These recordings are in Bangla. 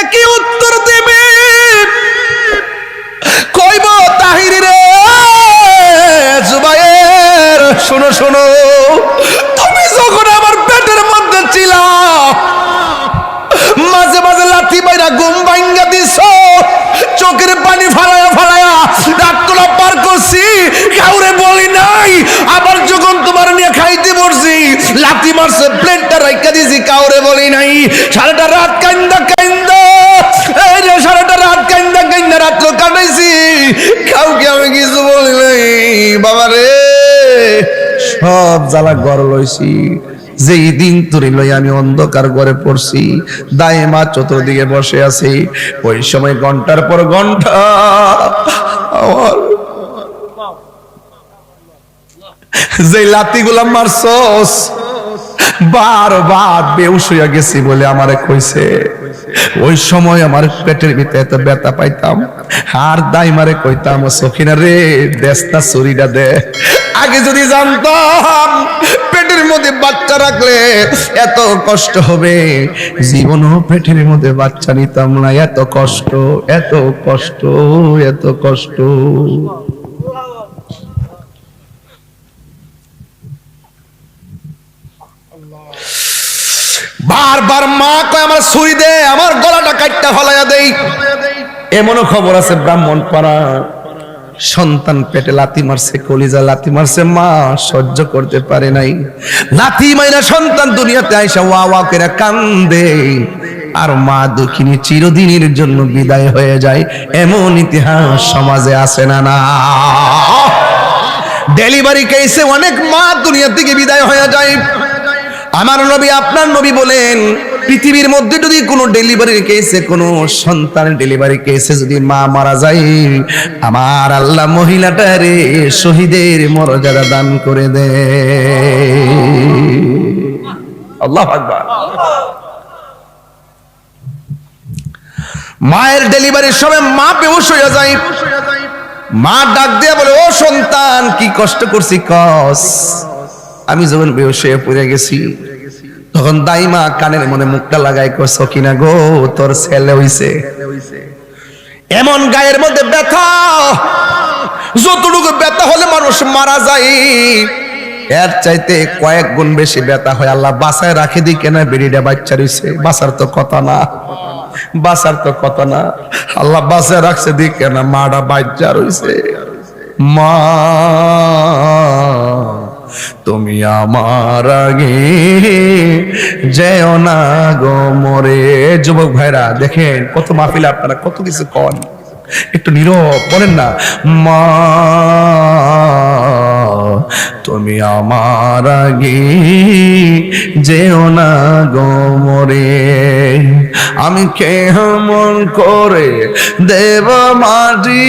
একই উত্তর দেবে। কইব তাহির রে, জুবাইর, শোনো শোনো, তুমি যখন আমার পেটের মধ্যে ছিলা, মাঝে মাঝে লাথি বাইরা ঘুম ভাঙ্গা দিছ, চোখের পানি ফালায়া ফালায়া রাতগুলা পার করছি, কাউরে বলি নাই, আবার যখন তোমার নিয়ে খাইতে বসছি, লাথি মারছে প্লেটটা রাইখা দিছি, কাউরে বলি নাই, সারাটা রাত কান্দা কান্দা এই রে সারাটা রাত কান্দা কান্দা রাত্র কাটাইছি। কাউকে আমি কিছু বলি নাই। বাবা রে, সব জ্বালা লইছি। দিন তুরি লই আমি অন্ধকার ঘরে পড়ছি দায়ে মা চতুর্দিকে বসে আছি। ওই সময় ঘণ্টার পর ঘণ্টা আমার যে মারছস, বার বার বেউস হইয়া গেছি বলে আমারে কইছে। ওই সময় আমার পেটের ভিতরে এত ব্যথা পাইতাম। আর দাই মারে কইতাম সখিনা রে দেশটা চুরিটা দে। আগে যদি জানতাম, পেটের মধ্যে বাচ্চা রাখলে এত কষ্ট হবে। জীবনও পেটের মধ্যে বাচ্চা নিতাম না, এত কষ্ট এত কষ্ট এত কষ্ট। বারবার মা কয়, আমার ছুরি দে, আমার গলাটা কাটটা ফলাইয়া দেই। এমনও খবর আছে ব্রাহ্মণ পাড়া সন্তান পেটে লাথি মারছে, কলিজা লাথি মারছে, মা সহ্য করতে পারে নাই। লাথি মাইরা সন্তান দুনিয়াতে আইসা ওয়া ওয়া করে কান্দে। আর মা দুঃখিনী চিরদিনের জন্য বিদায় হয়ে যায়। এমন ইতিহাস সমাজে আসে না না। ডেলিভারি কেসে অনেক মা দুনিয়া থেকে বিদায় হয়ে যায়। আমার নবী, আপনার নবী বলেন, পৃথিবীর মধ্যে যদি কোনো ডেলিভারির কেসে কোনো সন্তান ডেলিভারি কেসে যদি মা মারা যায়, আমার আল্লাহ মহিলাটারে শহীদের মর্যাদা দান করে দে আল্লাহ আকবার। মায়ের ডেলিভারির সময় মা বেহুশ হয়ে যায়। মা ডাক দিয়ে বলে, ও সন্তান, কি কষ্ট করছি কস? আমি যখন বেহুশ হয়ে পড়ে গেছি তখন দাইমা কানের মনে মুখটা লাগাই কস কিনা গো, তোর ছেলে হইছে। এমন গায়ের মধ্যে ব্যথা, যতটুকু ব্যথা হলে মানুষ মারা যায়। এর চাইতে কয়েক গুণ বেশি ব্যথা হয় আল্লাহ বাসায় রাখে দি কেনা বেরিটা বাচ্চা রইছে। বাসার তো কথা না, বাসার তো কথা না। আল্লাহ বাসায় রাখছে দি কেনা মাটা বাচ্চা রইছে। মা তুমি আমার আগে যেও না গো মরে। যুবক ভাইরা, দেখেন কত মাহফিল আপনারা কত কিছু কন। একটু নীরব বলেন না, মা, তুমি আমার আগে যেও না গো মরে। আমি কেমন করে দেব মাটি?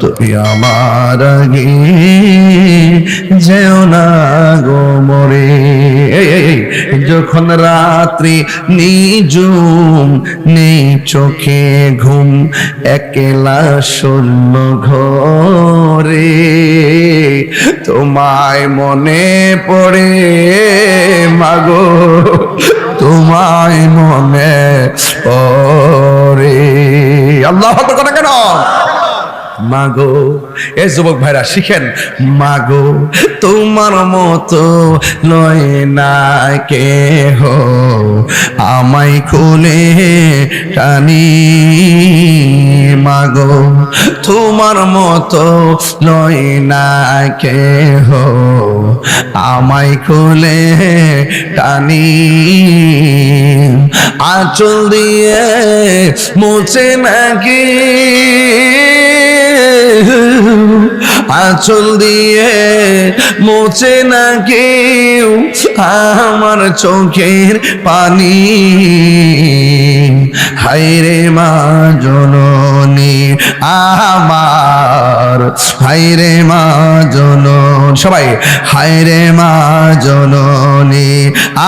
তুমি আমার আগে যেও না গো মরে। যখন রাত্রি নিজুম নেই চোখে ঘুম, একলা শূন্য ঘরে তোমায় মনে পড়ে, মাগো, তোমায় মনে পড়ে। আল্লাহ কথা কেন? মাগো, এ যুবক ভাইরা, শিখেন, মাগো, তোমার মতো লয় না কে হো আমায় খুলে টানি। মাগো, তোমার মতো নয় না কেহ, আমায় খুলে টানি। আঁচল দিয়ে মুছে নাকি আঁচল দিয়ে মোচে না কেউ আমার চোখের পানি। হাইরে মা জননী আমার হাইরে মা জনন। সবাই হাইরে মা জননী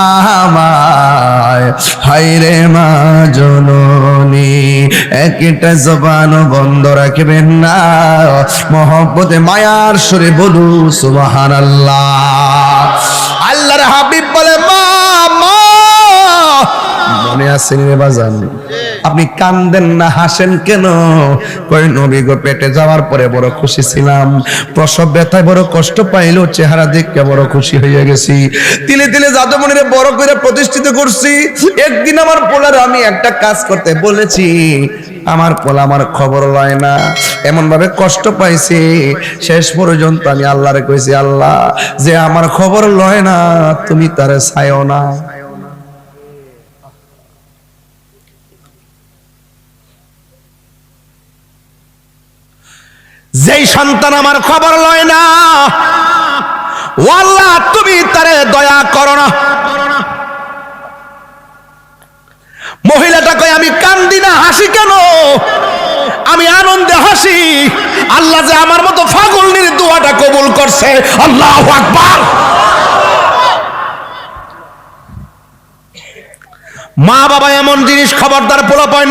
আমার হাইরে মা জননী, একটা জবান বন্ধ রাখবেন না। মহব্বতে, মায়ার সুরে বলু সুবাহান আল্লাহ আল্লাহর হাবিব বলে, মা মনে আছে রে বাজান? আপনি কান্দেন না, হাসেন কেন? কই নবী গো, পেটে যাওয়ার পরে বড় খুশি ছিলাম। প্রসব ব্যথায় বড় কষ্ট পাইলো, চেহারা দেখতে বড় খুশি হয়ে গেছি। তিলে তিলে জাদুমণিরে বড় করে প্রতিষ্ঠিত করছি। একদিন আমার পোলার আমি একটা কাজ করতে বলেছি, আমার পোলা আমার খবর লয় না। এমন ভাবে কষ্ট পাইছি। শেষ পর্যন্ত আমি আল্লাহরে কইছি, আল্লাহ, যে আমার খবর লয় না, তুমি তারে ছায়ও না। যেই সন্তান আমার খবর লয় না ও আল্লাহ তুমি তারে দয়া করো না। মহিলাটা কয় আমি কান্দি না, হাসি কেন? আমি আনন্দে হাসি। আল্লাহ যে আমার মতো ফাগলনির দোয়াটা কবুল করছে, আল্লাহ আকবার। মা বাবা এমন জিনিস খবরদার পোলাপয়েন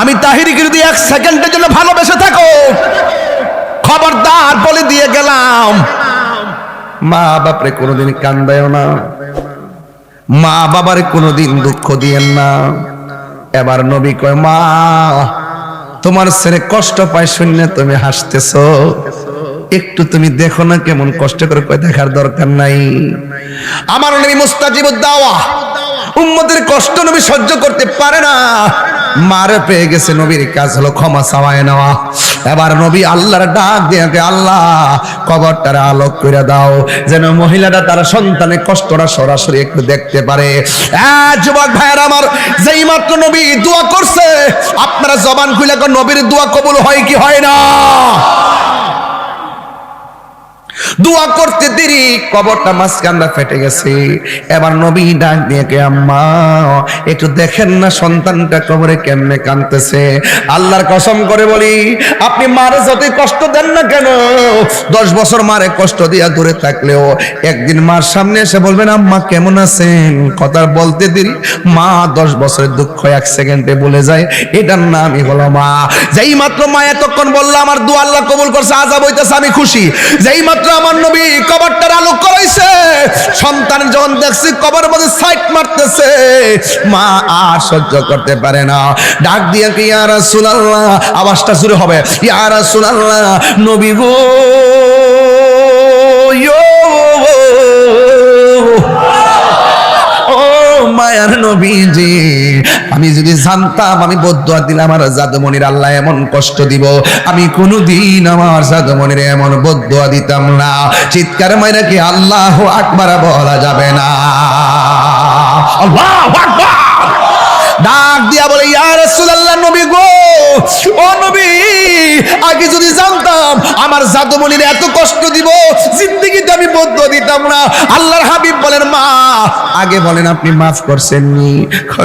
আমি তাহিরিকে যদি এক সেকেন্ডের জন্য ভালোবেসে থাকো, খবরদার বলে দিয়ে গেলাম। মা বাপরে কোনোদিন কান্দায়ও না। মা বাবারে কোনোদিন দুঃখ দিয়েন না। এবার নবী কয়, মা, তোমার ছেলে কষ্ট পায় শূন্য তুমি হাসতেছ। একটু তুমি দেখো না কেমন কষ্ট করে কয়, দেখার দরকার নাই। আমার নবী মুস্তাজিবুদ্দাওয়া উম্মতের কষ্ট নবী সহ্য করতে পারে না। মারে পেয়ে গেছে নবীর কাজ হলো ক্ষমা চাওয়ায় নেওয়া। এবার নবী আল্লাহর ডাক দিয়ে আল্লাহ, কবরটারে আলোক করে দাও, যেন মহিলাটা তার সন্তানের কষ্টটা সরাসরি একটু দেখতে পারে। যুবক ভাইয়ের আমার, যেই মাত্র নবী দোয়া করছে, আপনারা জবান খুলে নবীর দোয়া কবুল হয় কি হয় না? দোয়া করতে দেরি, কবরটা মাঝখানটা ফেটে গেছে। এবার নবী ডাক দিয়ে কে, আম্মা, একটু দেখেন না সন্তানটা কবরে কেমনে কানতেছে আল্লাহর কসম করে বলি, আপনি মারে যতই কষ্ট দেন না কেন, দশ বছর মারে কষ্ট দিয়া দূরে থাকলেও একদিন মার সামনে এসে বলবেন, আম্মা, কেমন আছেন? কথা বলতে দেরি, মা দশ বছরের দুঃখ এক সেকেন্ডে বলে যায়, এটার নামই হলো মা। যেই মাত্র মা এতক্ষণ বলল, আমার দু আল্লাহ কবুল করছে আজাব হইতেছে, আমি খুশি। যেই মাত্র আমার নবী কবরটার আলো করাইছে। সন্তান যখন দেখছি কবর মধ্যে সাইট মারতেছে, মা আর সহ্য করতে পারে না। ডাক দিয়ে কি, ইয়া রাসূলুল্লাহ আওয়াজটা শুরু হবে। ইয়া রাসূলুল্লাহ নবী গো। মায়ার নবীজি। আমি যদি জানতাম, আমি বদুয়া দিলে আমার জাদুমনির আল্লাহ এমন কষ্ট দিব। আমি কোনোদিন আমার জাদুমনির এমন বদুয়া দিতাম না। চিৎকার মাইরা কি আল্লাহ আকবার বলা যাবে না। আল্লাহ আকবার। ডাক দিয়া বলে, ইয়া রাসূলুল্লাহ নবী গো, ও নবী আগে যদি জানতাম, আমার জাদুমনির এত কষ্ট দিব, জিন্দেগিতে আমি বদ্ধ দিতাম না। আল্লাহর হাবিব বলেন, মা, আগে বলেন আপনি মাফ করছেন নি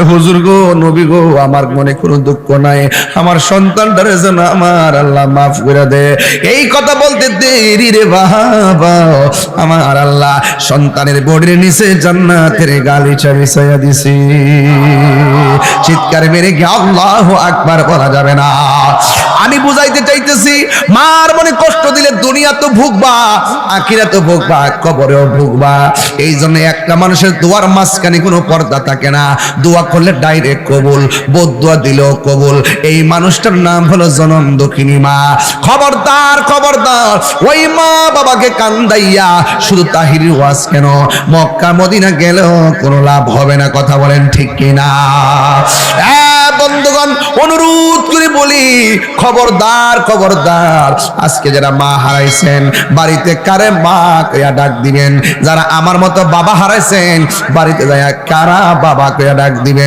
হুজুর গো, নবী গো, আমার মনে কোনো দুঃখ নাই। আমার সন্তানটারে যেন আমার আল্লাহ মাফ করে দে। এই কথা বলতে দেরি রে বাবা। আমার আল্লাহ সন্তানের বডির নিচে জান্নাতের গালিচা বিছাইয়া দিছি। চিৎকার মেরে গিয়ে আল্লাহ আকবার বলা যাবে না। আমি বুঝাইতে চাইতেছি, মার মনে কষ্ট দিলে দুনিয়া তো ভুগবা, আখিরা তো ভুগবা, কবরেও ভুগবা। এই জন্য একটা মানুষের দোয়ার মাঝখানে কোনো পর্দা থাকে না। দোয়া করলে ডাইরেক্ট কবুল বদুয়া দিলেও কবুল। এই মানুষটার নাম হলো জনম দক্ষিণী মা। খবরদার খবরদার, ওই মা বাবাকে কান্দাইয়া শুধু তাহিরি ওয়াজ কেন? মক্কা, মদিনা গেলেও কোনো লাভ হবে না, কথা বলেন ঠিক কিনা? হ্যাঁ বন্ধুগণ, অনুরোধ করে বলি খবরদার খবরদার। আজকে যারা মা হারাইছেন, বাড়িতে কারে মা কইয়া ডাক দিবেন? যারা আমার মতো বাবা হারাইছেন, বাড়িতে যায় কারা বাবা কইয়া ডাক দিবেন?